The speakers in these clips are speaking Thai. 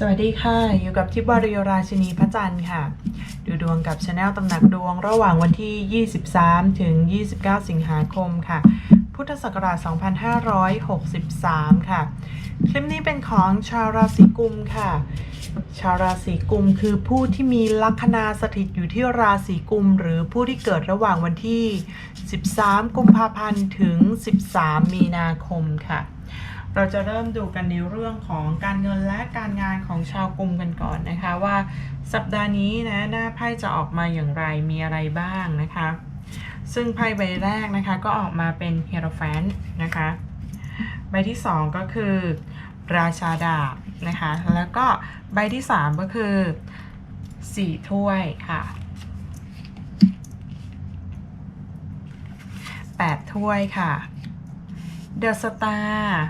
สวัสดีค่ะ อยู่กับทิพย์วริยราชินีพระจันทร์ค่ะ ดูดวงกับชาแนลตำหนักดวงระหว่างวันที่ 23 ถึง 29 สิงหาคมค่ะ พุทธศักราช 2563 ค่ะ คลิปนี้เป็นของชาวราศีกุมค่ะ ชาวราศีกุมคือผู้ที่มีลัคนาสถิตอยู่ที่ราศีกุม หรือผู้ที่เกิดระหว่างวันที่ 13 กุมภาพันธ์ ถึง 13 มีนาคมค่ะ เราจะเริ่มดูกันในเรื่องของการเงินและการงานของชาวกุมกันก่อนนะคะ ว่าสัปดาห์นี้นะหน้าไพ่จะออกมาอย่างไรมีอะไรบ้างนะคะ ซึ่งไพ่ใบแรกนะคะก็ออกมาเป็นเฮโรแฟนนะคะใบที่สองก็คือราชาดาบนะคะ แล้วก็ใบที่สามก็คือสี่ถ้วยค่ะแปดถ้วยค่ะเดอะสตาร์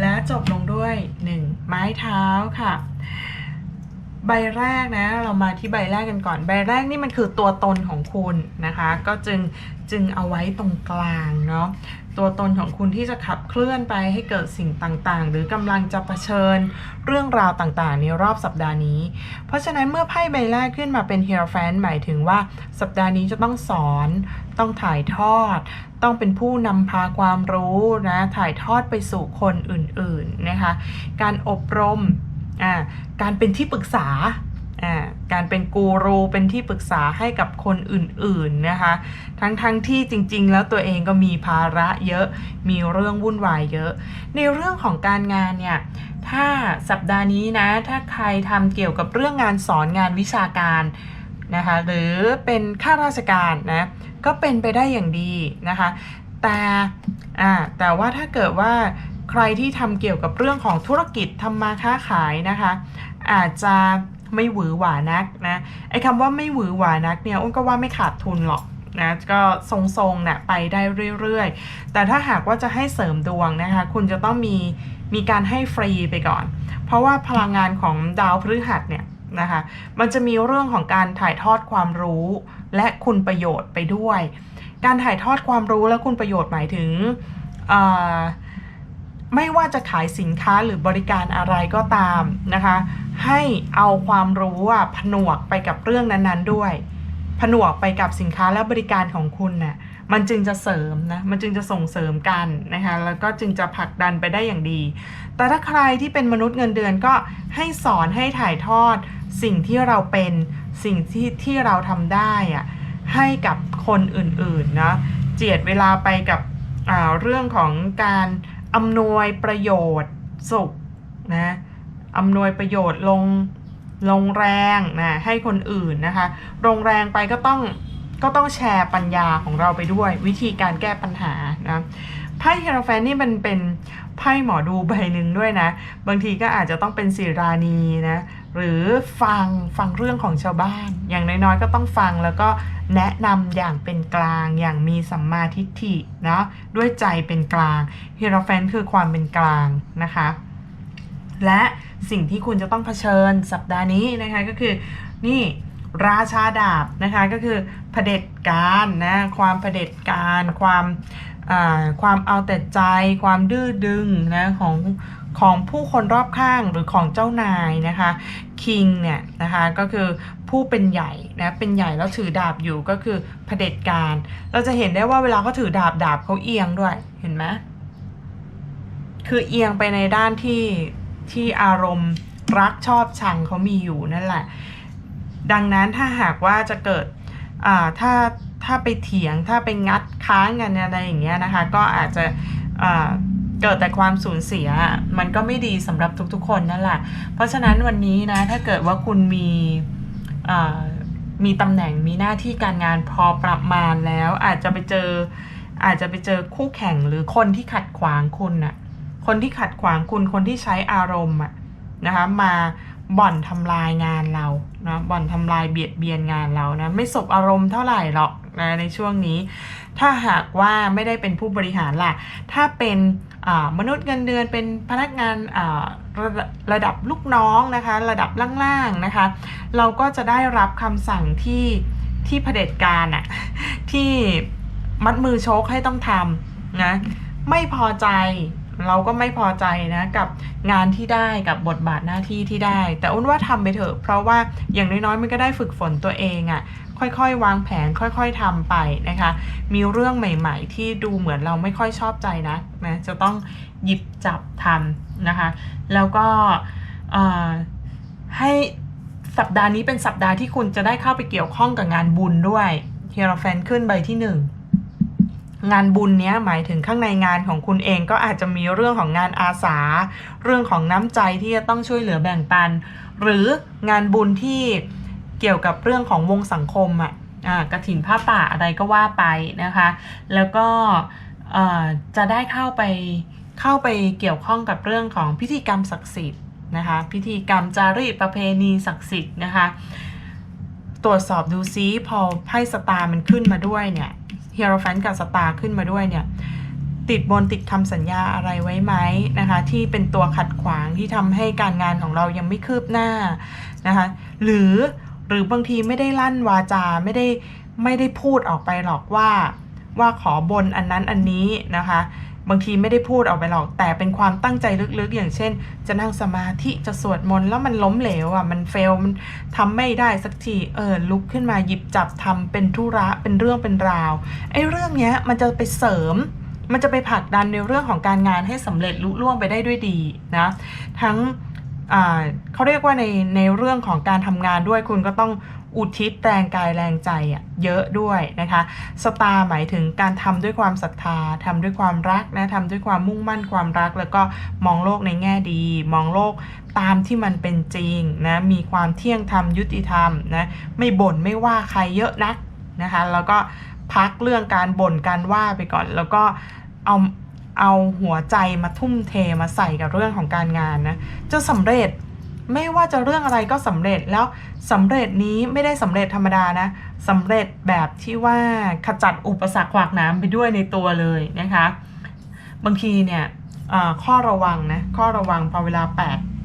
และจบลงด้วยหนึ่งไม้เท้าค่ะ ใบแรกนะ เรามาที่ใบแรกกันก่อน ใบแรกนี่มันคือตัวตนของคุณนะคะ ก็จึงจึงเอาไว้ตรงกลางเนาะ ตัวตนของคุณที่จะขับเคลื่อนไปให้เกิดสิ่งต่างๆ หรือกำลังจะะเผชิญเรื่องราวต่างๆ ในรอบสัปดาห์นี้ เพราะฉะนั้นเมื่อไพ่ใบแรกขึ้นมาเป็นเฮโรแฟนหมายถึงว่าสัปดาห์นี้จะต้องสอน ต้องถ่ายทอด ต้องเป็นผู้นำพาความรู้นะถ่ายทอดไปสู่คนอื่นๆนะคะ การอบรม การเป็นที่ปรึกษา การเป็นกูรูเป็นที่ปรึกษาให้กับคนอื่นๆนะคะ ทั้งๆทที่จริงๆ แล้วตัวเองก็มีภาระเยอะมีเรื่องวุ่นวายเยอะ ในเรื่องของการงานเนี่ยถ้าสัปดาห์นี้นะถ้าใครทำเกี่ยวกับเรื่องงานสอนงานวิชาการนะคะหรือเป็นข้าราชการนะก็เป็นไปได้อย่างดีนะคะแต่อ่าแต่ว่าถ้าเกิดว่าใครที่ทำเกี่ยวกับเรื่องของธุรกิจทำมาค้าขายนะคะ อาจจะ ไม่หวือหวานักนะไอ้คำว่าไม่หวือหวานักเนี่ยอ้นก็ว่าไม่ขาดทุนหรอกนะก็ทรงๆเนี่ยไปได้เรื่อยๆ แต่ถ้าหากว่าจะให้เสริมดวงนะคะ คุณจะต้องมีมีการให้ฟรีไปก่อน เพราะว่าพลังงานของดาวพฤหัสเนี่ยนะคะ มันจะมีเรื่องของการถ่ายทอดความรู้ และคุณประโยชน์ไปด้วย การถ่ายทอดความรู้และคุณประโยชน์หมายถึงไม่ว่าจะขายสินค้าหรือบริการอะไรก็ตามนะคะ ให้เอาความรู้อะผนวกไปกับเรื่องนั้นๆด้วย ผนวกไปกับสินค้าและบริการของคุณน่ะมันจึงจะเสริมนะ มันจึงจะส่งเสริมกันนะคะ แล้วก็จึงจะผลักดันไปได้อย่างดี แต่ถ้าใครที่เป็นมนุษย์เงินเดือนก็ให้สอนให้ถ่ายทอด สิ่งที่เราเป็น สิ่งที่ที่เราทำได้อะให้กับคนอื่นๆนะ เจียดเวลาไปกับอ่าเรื่องของการอำนวยประโยชน์สุขนะ อำนวยประโยชน์ลงลงแรงนะให้คนอื่นนะคะลงแรงไปก็ต้องก็ต้องแชร์ปัญญาของเราไปด้วย วิธีการแก้ปัญหานะไพ่เฮโรแฟนนี่มันเป็นไพ่หมอดูใบหนึ่งด้วยนะ บางทีก็อาจจะต้องเป็นศิรานีนะหรือฟังฟังเรื่องของชาวบ้าน อย่างน้อยๆก็ต้องฟังแล้วก็แนะนำอย่างเป็นกลางอย่างมีสัมมาทิฏฐินะด้วยใจเป็นกลางเฮโรแฟนคือความเป็นกลางนะคะ และสิ่งที่คุณจะต้องเผชิญสัปดาห์นี้นะคะก็คือนี่ราชาดาบนะคะก็คือเผด็จการนะความเผด็จการความความเอาแต่ใจ ความดื้อดึงนะของของผู้คนรอบข้างหรือของเจ้านายนะคะคิงเนี่ยนะคะก็คือผู้เป็นใหญ่นะเป็นใหญ่แล้วถือดาบอยู่ก็คือเผด็จการ เราจะเห็นได้ว่าเวลาเขาถือดาบดาบเขาเอียงด้วยเห็นไหมคือเอียงไปในด้านที่ ที่อารมณ์รักชอบชังเขามีอยู่นั่นแหละ ดังนั้นถ้าหากว่าจะเกิดอ่าถ้าถ้าไปเถียงถ้าไปงัดค้างกันอะไรอย่างเงี้ยนะคะ ก็อาจจะอ่าเกิดแต่ความสูญเสียมันก็ไม่ดีสำหรับทุกๆ คนนั่นแหละ เพราะฉะนั้นวันนี้นะถ้าเกิดว่าคุณมีอ่ามีตำแหน่งมีหน้าที่การงานพอประมาณแล้วอาจจะไปเจออาจจะไปเจอคู่แข่งหรือคนที่ขัดขวางคุณน่ะ คนที่ขัดขวางคุณคนที่ใช้อารมณ์อะนะคะมาบ่อนทำลายงานเรานะบ่อนทำลายเบียดเบียนงานเรานะไม่สบอารมณ์เท่าไหร่หรอกนะในช่วงนี้ ถ้าหากว่าไม่ได้เป็นผู้บริหารล่ะ ถ้าเป็นมนุษย์เงินเดือนเป็นพนักงานระดับระดับลูกน้องนะคะ ระดับล่างๆนะคะ เราก็จะได้รับคำสั่งที่ที่เผด็จการอะที่มัดมือโชกให้ต้องทำนะไม่พอใจ เราก็ไม่พอใจนะกับงานที่ได้กับบทบาทหน้าที่ที่ได้ แต่อ้นว่าทำไปเถอะ เพราะว่าอย่างน้อยๆมันก็ได้ฝึกฝนตัวเองอะ่ะค่อยๆ วางแผนค่อยๆทำไปนะคะ มีเรื่องใหม่ ๆ ที่ดูเหมือนเราไม่ค่อยชอบใจนะนะจะต้องหยิบจับทำนะคะ แล้วก็เอ่อให้สัปดาห์นี้เป็นสัปดาห์ที่คุณจะได้เข้าไปเกี่ยวข้องกับงานบุญด้วยเฮียรแฟนขึ้นใบที่หนึ่ง งานบุญเนี้ยหมายถึงข้างในงานของคุณเองก็อาจจะมีเรื่องของงานอาสา เรื่องของน้ำใจที่จะต้องช่วยเหลือแบ่งปัน หรืองานบุญที่เกี่ยวกับเรื่องของวงสังคมอะอ่ากระถินผ้าป่าอะไรก็ว่าไปนะคะ แล้วก็จะได้เข้าไปเข้าไปเกี่ยวข้องกับเรื่องของพิธีกรรมศักดิ์สิทธิ์นะคะพิธีกรรมจารีตประเพณีศักดิ์สิทธิ์นะคะตรวจสอบดูซิพอไพ่สตาร์มันขึ้นมาด้วยเนี่ย เฮโรแฟนกับสตาร์ขึ้นมาด้วยเนี่ยติดบนติดคำสัญญาอะไรไว้ไหมนะคะ ที่เป็นตัวขัดขวางที่ทำให้การงานของเรายังไม่คืบหน้านะคะหรือหรือบางทีไม่ได้ลั่นวาจาไม่ได้ไม่ได้พูดออกไปหรอกว่าว่าขอบนอันนั้นอันนี้นะคะ บางทีไม่ได้พูดออกไปหรอก แต่เป็นความตั้งใจลึกๆ อย่างเช่น จะนั่งสมาธิจะสวดมนต์แล้วมันล้มเหลวอะมันเฟลมันทำไม่ได้สักทีเออลุกขึ้นมาหยิบจับทำเป็นธุระเป็นเรื่องเป็นราวไอ้เรื่องเนี้ยมันจะไปเสริมมันจะไปผลักดันในเรื่องของการงานให้สำเร็จลุล่วงไปได้ด้วยดีนะทั้งเขาเรียกว่าในในเรื่องของการทำงานด้วยคุณก็ต้อง อุทิศแรงกายแรงใจอะเยอะด้วยนะคะสตาหมายถึงการทำด้วยความศรัทธาทำด้วยความรักนะทำด้วยความมุ่งมั่นความรัก แล้วก็มองโลกในแง่ดี มองโลกตามที่มันเป็นจริงนะมีความเที่ยงธรรมยุติธรรมนะไม่บ่นไม่ว่าใครเยอะนักนะคะแล้วก็พักเรื่องการบ่นการว่าไปก่อน แล้วก็เอาเอาหัวใจมาทุ่มเทมาใส่กับเรื่องของการงานนะจะสำเร็จ ไม่ว่าจะเรื่องอะไรก็สำเร็จแล้วสำเร็จนี้ไม่ได้สำเร็จธรรมดานะสำเร็จแบบที่ว่าขจัดอุปสรรคขวากน้ำไปด้วยในตัวเลยนะคะ บางทีเนี่ยข้อระวังนะข้อระวังพอเวลา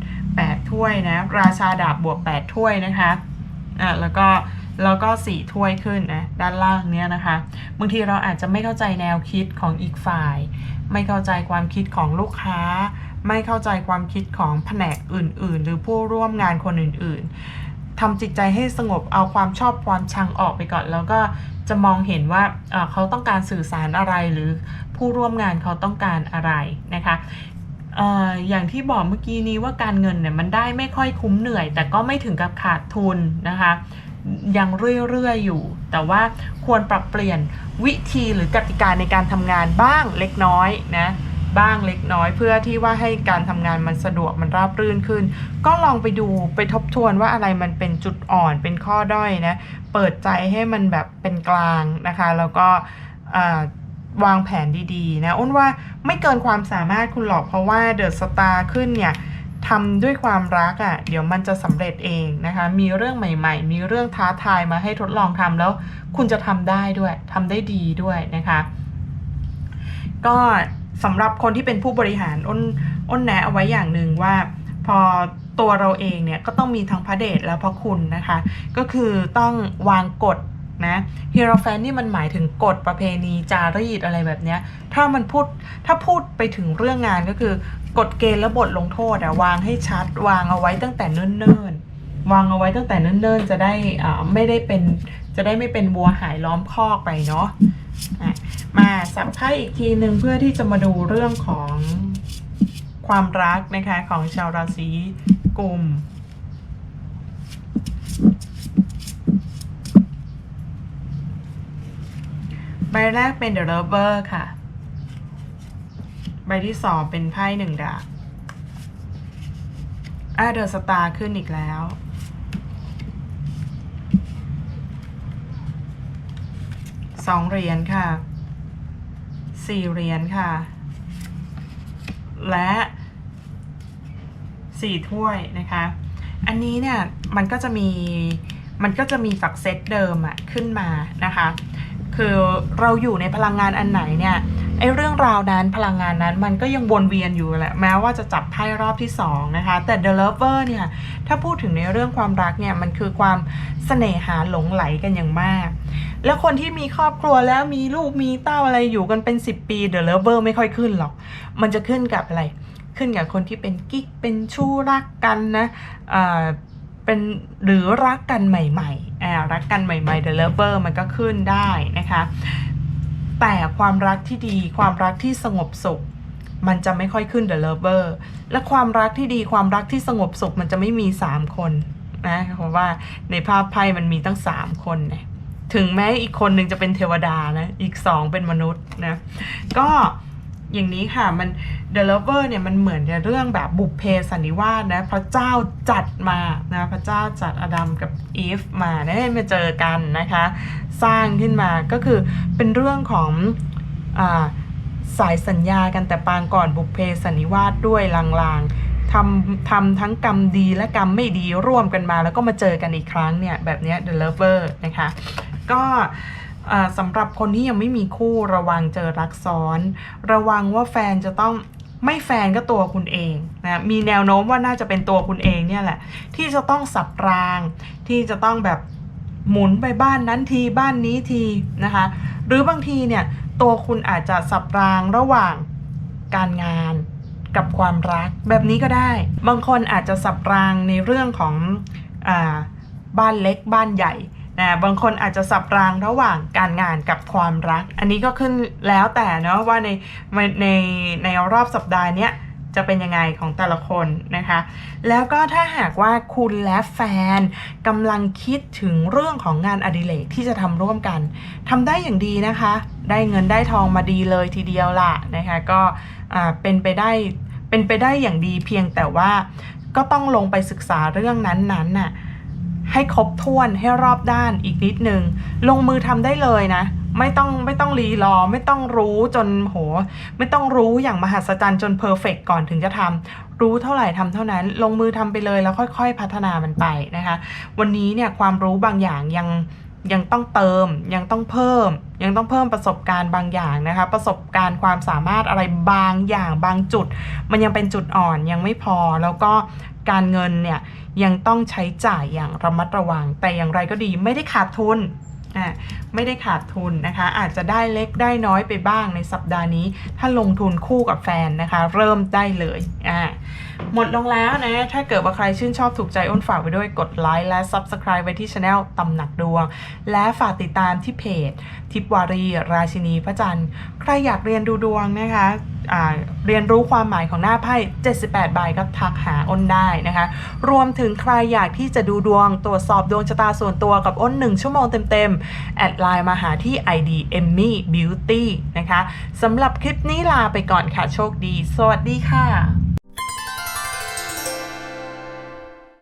8 8 ถ้วยนะราชาดาบบวก 8 ถ้วยนะคะอะแล้วก็แล้วก็สี่ถ้วยขึ้นนะด้านล่างเนี้ยนะคะบางทีเราอาจจะไม่เข้าใจแนวคิดของอีกฝ่าย ไม่เข้าใจความคิดของลูกค้า ไม่เข้าใจความคิดของแผนกอื่น ๆ หรือผู้ร่วมงานคนอื่น ๆทำจิตใจให้สงบเอาความชอบความชังออกไปก่อน แล้วก็จะมองเห็นว่าเขาต้องการสื่อสารอะไรหรือผู้ร่วมงานเขาต้องการอะไรนะคะอย่างที่บอกเมื่อกี้นี้ว่าการเงินเนี่ยมันได้ไม่ค่อยคุ้มเหนื่อย แต่ก็ไม่ถึงกับขาดทุนนะคะยังเรื่อยๆอยู่ แต่ว่าควรปรับเปลี่ยนวิธีหรือกติกาในการทำงานบ้างเล็กน้อยนะ บ้างเล็กน้อย เพื่อที่ว่าให้การทำงานมันสะดวกมันราบรื่นขึ้น ก็ลองไปดูไปทบทวนว่าอะไรมันเป็นจุดอ่อนเป็นข้อด้อยนะ เปิดใจให้มันแบบเป็นกลางนะคะ แล้วก็วางแผนดีๆนะอ้นว่าไม่เกินความสามารถคุณหรอกเพราะว่าเดอะสตาร์ขึ้นเนี่ยทำด้วยความรักอะ่ะ เดี๋ยวมันจะสำเร็จเองนะคะ มีเรื่องใหม่ ๆ มีเรื่องท้าทายมาให้ทดลองทำแล้วคุณจะทำได้ด้วยทำได้ดีด้วยนะคะ ก็ สำหรับคนที่เป็นผู้บริหารอ้นอ้นแนะเอาไว้อย่างหนึ่งว่า พอตัวเราเองเนี่ยก็ต้องมีทั้งพระเดชและพระคุณนะคะ ก็คือต้องวางกฎนะฮีโรแฟนนี่มันหมายถึงกฎประเพณีจารีตอะไรแบบเนี้ยถ้ามันพูดถ้าพูดไปถึงเรื่องงานก็คือกฎเกณฑ์และบทลงโทษอะวางให้ชัด วางเอาไว้ตั้งแต่เนิ่นๆวางเอาไว้ตั้งแต่เนิ่นๆ จะได้อ่าไม่ได้เป็นจะได้ไม่เป็นวัวหายล้อมคอกไปเนาะอะ มาสับไพ่อีกทีหนึ่งเพื่อที่จะมาดูเรื่องของความรักนะคะของชาวราศีกุมใบแรกเป็น The Lover ค่ะ ใบที่สองเป็นไพ่หนึ่งดาบอ่าเดอะสตาร์ขึ้นอีกแล้ว สองเหรียญค่ะสี่เหรียญค่ะ และสี่ถ้วยนะคะ อันนี้เนี่ยมันก็จะมีมันก็จะมีฝักเซตเดิมอะขึ้นมานะคะ คือเราอยู่ในพลังงานอันไหนเนี่ย ไอ้เรื่องราวนั้นพลังงานนั้นมันก็ยังวนเวียนอยู่แหละ แม้ว่าจะจับไพ่รอบที่สองนะคะ แต่ The Lover เนี่ย ถ้าพูดถึงในเรื่องความรักเนี่ย มันคือความเสน่หาหลงไหลกันอย่างมาก แล้วคนที่มีครอบครัวแล้วมีลูกมีเต้าอะไรอยู่กันเป็น 10 ปี The Lover ไม่ค่อยขึ้นหรอก มันจะขึ้นกับอะไร ขึ้นกับคนที่เป็นกิ๊กเป็นชู้รักกันนะอ่าเป็นหรือรักกันใหม่ๆอ่ารักกันใหม่ๆ The Lover มันก็ขึ้นได้นะคะ แต่ความรักที่ดีความรักที่สงบสุข มันจะไม่ค่อยขึ้น The Lover และความรักที่ดีความรักที่สงบสุขมันจะไม่มี 3 คนนะเพราะว่าในภาพไพ่มันมีตั้ง 3 คนนะถึงแม้อีกคนหนึ่งจะเป็นเทวดานะ อีก2เป็นมนุษย์นะ ก็ อย่างนี้ค่ะมัน The Lover เนี่ยมันเหมือนในเรื่องแบบบุพเพสันนิวาสนะพระเจ้าจัดมานะพระเจ้าจัดอดัมกับอีฟมานะให้มาเจอกันนะคะ สร้างขึ้นมาก็คือเป็นเรื่องของอาสายสัญญากันแต่ปางก่อนบุพเพสันนิวาสด้วยลางๆทำทำทั้งกรรมดีและกรรมไม่ดีร่วมกันมา แล้วก็มาเจอกันอีกครั้งเนี่ยแบบนี้ The Lover นะคะ ก็ สำหรับคนที่ยังไม่มีคู่ระวังเจอรักซ้อน ระวังว่าแฟนจะต้องไม่แฟนก็ตัวคุณเองนะมีแนวโน้มว่าน่าจะเป็นตัวคุณเองเนี่ยแหละ ที่จะต้องสับราง ที่จะต้องแบบหมุนไปบ้านนั้นทีบ้านนี้ทีนะคะ หรือบางทีเนี่ยตัวคุณอาจจะสับรางระหว่างการงานกับความรักแบบนี้ก็ได้ บางคนอาจจะสับรางในเรื่องของอบ้านเล็กบ้านใหญ่ นะบางคนอาจจะสับรางระหว่างการงานกับความรัก อันนี้ก็ขึ้นแล้วแต่เนาะว่าในในในรอบสัปดาห์เนี้ยจะเป็นยังไงของแต่ละคนนะคะ แล้วก็ถ้าหากว่าคุณและแฟนกำลังคิดถึงเรื่องของงานอดิเรกที่จะทำร่วมกันทำได้อย่างดีนะคะ ได้เงินได้ทองมาดีเลยทีเดียวล่ะนะคะ ก็เป็นไปได้เป็นไปได้อย่างดีเพียงแต่ว่าก็ต้องลงไปศึกษาเรื่องนั้นๆน่ะ ให้ครบถ้วนให้รอบด้านอีกนิดนึง ลงมือทำได้เลยนะ ไม่ต้องไม่ต้องรีรอ ไม่ต้องรู้จนโห ไม่ต้องรู้อย่างมหัศจรรย์จนเพอร์เฟกก่อนถึงจะทำรู้เท่าไหร่ทำเท่านั้น ลงมือทำไปเลยแล้วค่อย ๆ พัฒนามันไปนะคะ วันนี้เนี่ยความรู้บางอย่างยัง ยังต้องเติมยังต้องเพิ่ม ยังต้องเพิ่มประสบการณ์บางอย่างนะคะ ประสบการณ์ความสามารถอะไรบางอย่างบางจุด มันยังเป็นจุดอ่อนยังไม่พอแล้วก็การเงินเนี่ยยังต้องใช้จ่ายอย่างระมัดระวัง แต่อย่างไรก็ดีไม่ได้ขาดทุนอ่าไม่ได้ขาดทุนนะคะ อาจจะได้เล็กได้น้อยไปบ้างในสัปดาห์นี้ ถ้าลงทุนคู่กับแฟนนะคะ เริ่มได้เลยอ่า หมดลงแล้วนะ ถ้าเกิดว่าใครชื่นชอบถูกใจอ้นฝากไว้ด้วยกดไลค์และ Subscribe ไว้ที่ channel ตำหนักดวง และฝากติดตามที่เพจ ทิพวารี ราชินีพระจันทร์ ใครอยากเรียนดูดวงนะคะเรียนรู้ความหมายของหน้าไพ่ 78 ใบก็ทักหาอ้นได้นะคะ รวมถึงใครอยากที่จะดูดวง ตรวจสอบดวงชะตาส่วนตัวกับอ้น 1 ชั่วโมงเต็มๆ แอดไลน์มาหาที่ ID Emmy Beauty นะคะสำหรับคลิปนี้ลาไปก่อนค่ะ โชคดี สวัสดีค่ะ